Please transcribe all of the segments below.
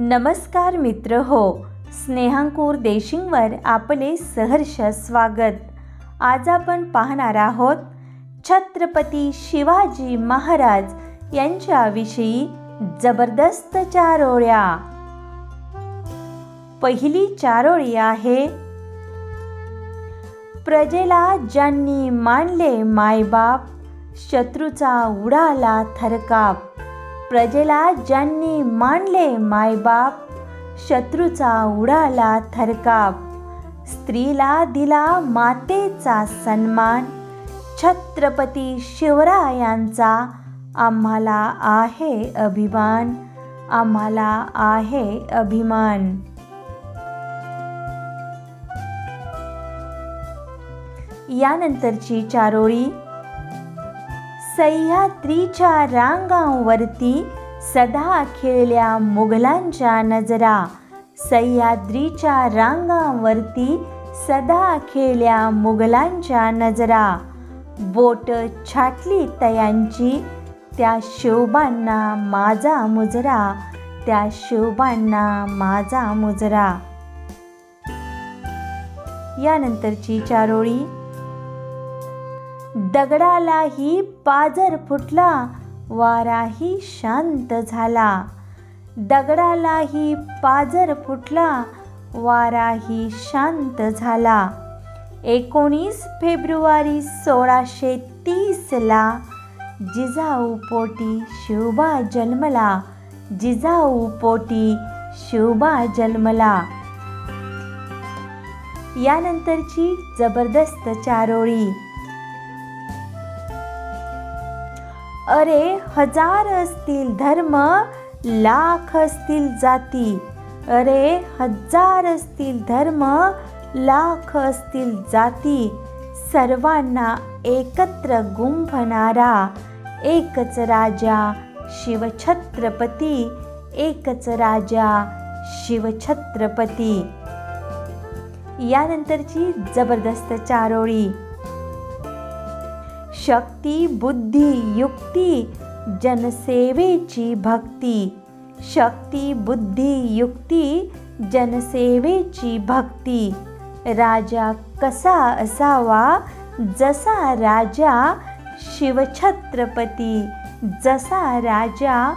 नमस्कार मित्र हो स्नेहांकूर देशिंगवर आपले सहर्ष स्वागत. आज आपण पाहणार आहोत छत्रपती शिवाजी महाराज यांच्याविषयी जबरदस्त चारोळ्या. पहिली चारोळी आहे प्रजेला ज्यांनी मानले मायबाप शत्रूचा उडाला थरकाप. प्रजेला ज्यांनी मानले मायबाप शत्रूचा उडाला थरकाप. स्त्रीला दिला मातेचा सन्मान. छत्रपती शिवरायांचा आम्हाला आहे अभिमान आम्हाला आहे अभिमान. यानंतरची चारोळी सह्याद्रीच्या रांगांवरती सदा खेळल्या मुघलांच्या नजरा. सह्याद्रीच्या रांगांवरती सदा खेळल्या मुघलांच्या नजरा. बोट छाटली तयांची त्या शिवबांना माझा मुजरा त्या शिवबांना माझा मुजरा. यानंतरची चारोळी दगडालाही पाजर फुटला वाराही शांत झाला. दगडालाही पाजर फुटला वाराही शांत झाला. एकोणीस फेब्रुवारी सोळाशे तीसला जिजाऊ पोटी शिवबा जन्मला. जिजाऊ पोटी शिवबा जन्मला. यानंतरची जबरदस्त चारोळी. अरे हजार असतील धर्म लाख असतील जाती. अरे हजार असतील धर्म लाख असतील जाती. सर्वांना एकत्र गुंफणारा एकच राजा शिवछत्रपती एकच राजा शिवछत्रपती. यानंतरची जबरदस्त चारोळी. शक्ती बुद्धी युक्ती जनसेवेची भक्ती. शक्ती बुद्धी युक्ती जनसेवेची भक्ती. राजा कसा असावा? जसा राजा शिवछत्रपती. जसा राजा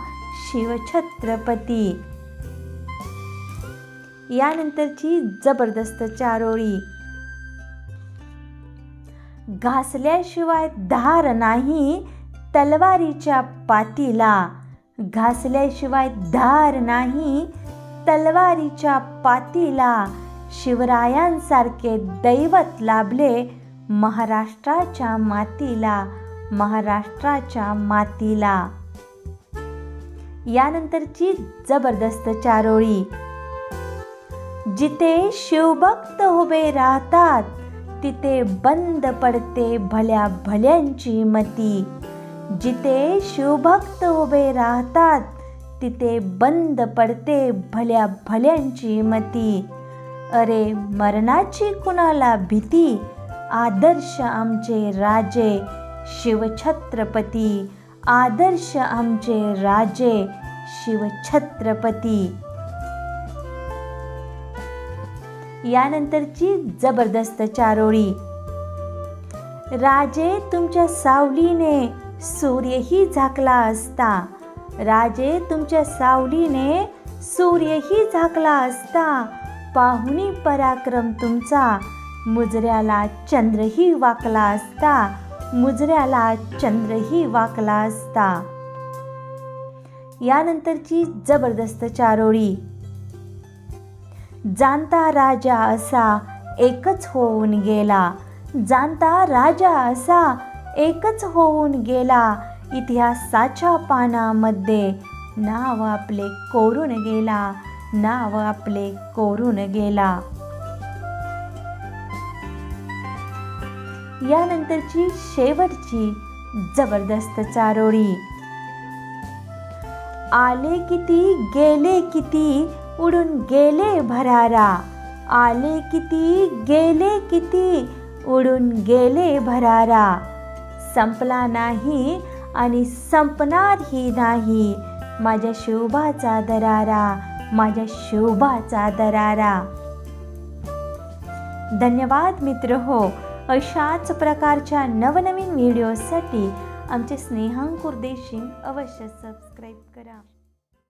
शिवछत्रपती. यानंतरची जबरदस्त चारोळी. घासल्याशिवाय धार नाही तलवारीच्या पातीला. घासल्याशिवाय धार नाही तलवारीच्या पातीला. शिवरायांसारखे दैवत लाभले महाराष्ट्राच्या मातीला महाराष्ट्राच्या मातीला. यानंतरची जबरदस्त चारोळी. जिथे शिवभक्त उभे राहतात तिथे बंद पडते भल्या भल्यांची मती. जिथे शिवभक्त उभे राहतात तिथे बंद पडते भल्या भल्यांची मती. अरे मरणाची कुणाला भीती? आदर्श आमचे राजे शिवछत्रपती. आदर्श आमचे राजे शिवछत्रपती. यानंतरची जबरदस्त चारोळी. राजे तुमच्या सावलीने सूर्यही झाकला असता. राजे तुमच्या सावलीने सूर्यही झाकला असता. पाहुणी पराक्रम तुमचा. मुजऱ्याला चंद्रही वाकला असता. मुजऱ्याला चंद्रही वाकला असता. यानंतरची जबरदस्त चारोळी. जाणता राजा असा एकच होऊन गेला. जाणता राजा असा एकच होऊन गेला. इतिहासाच्या पानामध्ये नाव आपले कोरून गेला. नाव आपले कोरून गेला. यानंतरची शेवटची जबरदस्त चारोळी. आले किती गेले किती उडून गेले भरारा. आले किती गेले किती उडून गेले भरारा. संपला नाही आणि संपणारही नाही. माझ्या शोभाचा दरारा माझ्या शोभाचा दरारा. धन्यवाद मित्र हो अशाच प्रकारच्या नवनवीन व्हिडिओसाठी आमचे स्नेहांकुर देशिंग अवश्य सबस्क्राईब करा.